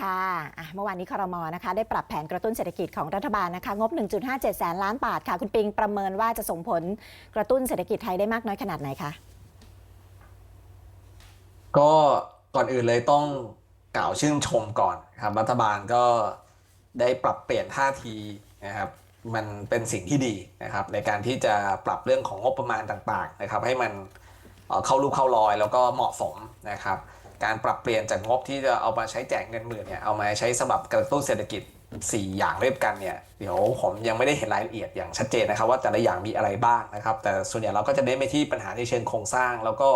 ค่ะเมื่อวานนี้คอรมอนะคะ ได้ปรับแผนกระตุ้นเศรษฐกิจของรัฐบาลนะคะ งบ 1.57 แสนล้านบาทค่ะ คุณปิงประเมินว่าจะส่งผลกระตุ้นเศรษฐกิจไทยได้มากน้อยขนาดไหนคะ ก็ก่อนอื่นเลยต้องกล่าวชื่นชมก่อนครับ รัฐบาลก็ได้ปรับเปลี่ยนท่าทีนะครับ มันเป็นสิ่งที่ดีนะครับ ในการที่จะปรับเรื่องของงบประมาณต่างๆนะครับ ให้มันเข้ารูปเข้ารอยแล้วก็เหมาะสมนะครับ การปรับเปลี่ยนจากงบที่จะเอามาใช้แจกเงินหมื่นเนี่ยเอามาใช้สำหรับกระตุ้นเศรษฐกิจ 4 อย่างเรียบกันเนี่ยเดี๋ยวผมยังไม่ได้เห็นรายละเอียดอย่างชัดเจนนะครับ ว่าแต่ละอย่างมีอะไรบ้างนะครับ แต่ส่วนใหญ่เราก็จะเน้นไปที่ปัญหาในเชิงโครงสร้าง แล้วก็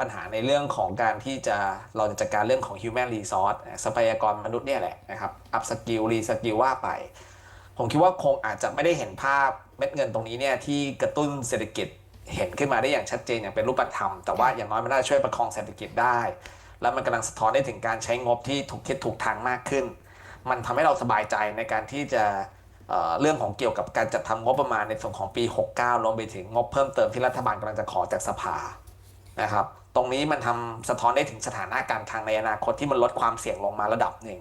ปัญหาในเรื่องของการที่จะเราจะจัดการเรื่องของ human resource ทรัพยากรมนุษย์เนี่ยแหละนะครับ up skill re skill ว่าไป ผมคิดว่าคงอาจจะไม่ได้เห็นภาพเม็ดเงินตรงนี้เนี่ยที่กระตุ้นเศรษฐกิจเห็นขึ้นมาได้อย่างชัดเจนอย่างเป็นรูปธรรม แต่ว่าอย่างน้อยมันน่าจะช่วยประคองเศรษฐกิจได้ แล้วมันกำลังสะท้อนได้ถึงการใช้งบที่ถูกทิศถูกทางมากขึ้น มันทำให้เราสบายใจในการที่จะเอ่อเรื่องของเกี่ยวกับการจัดทำงบประมาณในส่วนของปี 69รวมไปถึงงบเพิ่มเติมที่รัฐบาลกำลังจะขอจากสภานะครับ ตรงนี้มันทำสะท้อนได้ถึงสถานะการทางในอนาคตที่มันลดความเสี่ยงลงมาระดับหนึ่ง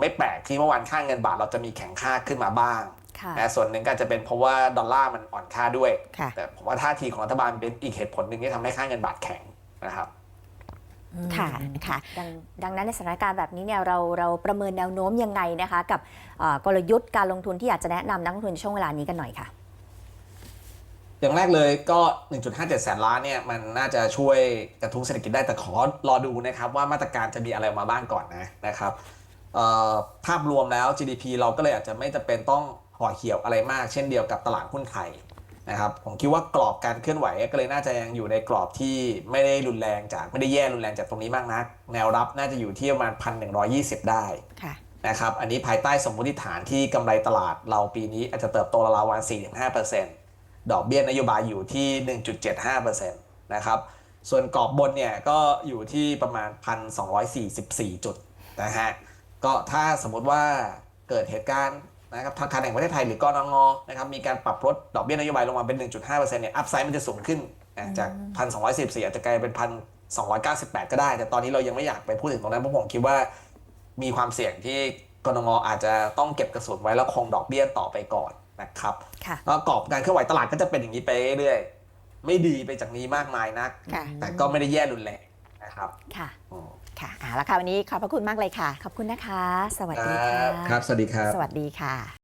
ไม่แปลกที่เมื่อวานค่าเงินบาทเราจะมีแข็งค่าขึ้นมาบ้างค่ะแต่ส่วนหนึ่งก็อาจจะเป็นเพราะว่าดอลลาร์มันอ่อนค่าด้วยค่ะแต่ผมว่าท่าทีของรัฐบาลเป็นอีกเหตุผลหนึ่งที่ทำให้ค่าเงินบาทแข็งนะครับ ค่ะค่ะดังดังนั้นในสถานการณ์แบบนี้เนี่ยเราเราประเมินแนวโน้มยังไงนะคะ กับเอ่อกลยุทธ์การลงทุนที่อยากจะแนะนำนักลงทุนในช่วงเวลานี้กันหน่อยค่ะ อย่างแรกเลยก็ 1.57 แสนล้านเนี่ยมันน่าจะช่วยกระตุ้นเศรษฐกิจได้แต่ขอรอดูนะครับ ว่ามาตรการจะมีอะไรออกมาบ้างก่อนนะนะครับเอ่อภาพรวมแล้ว GDP เราก็เลยอาจจะไม่จำเป็นต้องห่อเหี่ยวอะไรมาก เช่นเดียวกับตลาดหุ้นไทย นะครับผมคิดว่ากรอบการเคลื่อนไหวก็เลยน่าจะยังอยู่ในกรอบที่ไม่ได้รุนแรงจากไม่ได้แย่รุนแรงจากตรงนี้มากนัก แนวรับน่าจะอยู่ที่ประมาณ1,120ได้ค่ะนะครับอันนี้ภายใต้สมมติฐานที่กำไรตลาดเราปีนี้อาจจะเติบโตราวๆวัน4-5%ดอกเบี้ยนโยบายอยู่ที่ 1.75%นะครับส่วนกรอบบนเนี่ยก็อยู่ที่ประมาณ 1,244 จุดนะฮะก็ถ้าสมมติว่าเกิดเหตุการณ์ นะครับทางการแห่งประเทศไทยหรือกรงงนะครับมีการปรับลดดอกเบี้ยนโยบายลงมาเป็น 1.5%เนี่ยอัพไซด์มันจะสูงขึ้นนะจาก 1,244อาจจะกลายเป็น 1,298 ก็ได้ แต่ตอนนี้เรายังไม่อยากไปพูดถึงตรงนั้นเพราะผมคิดว่ามีความเสี่ยงที่กรงอาจจะต้องเก็บกระสุนไว้แล้วคงดอกเบี้ยต่อไปก่อนนะครับค่ะแล้วกรอบการเคลื่อนไหวตลาดก็จะเป็นอย่างนี้ไปเรื่อยๆไม่ดีไปจากนี้มากมายนักค่ะแต่ก็ไม่ได้แย่รุนแรง นะครับค่ะอืมค่ะอะแล้วค่ะวันนี้ขอบพระคุณมากเลยค่ะ ขอบคุณนะคะ สวัสคดีรัค่ะบครับ สวัสดีครับ สวัสดีค่ะ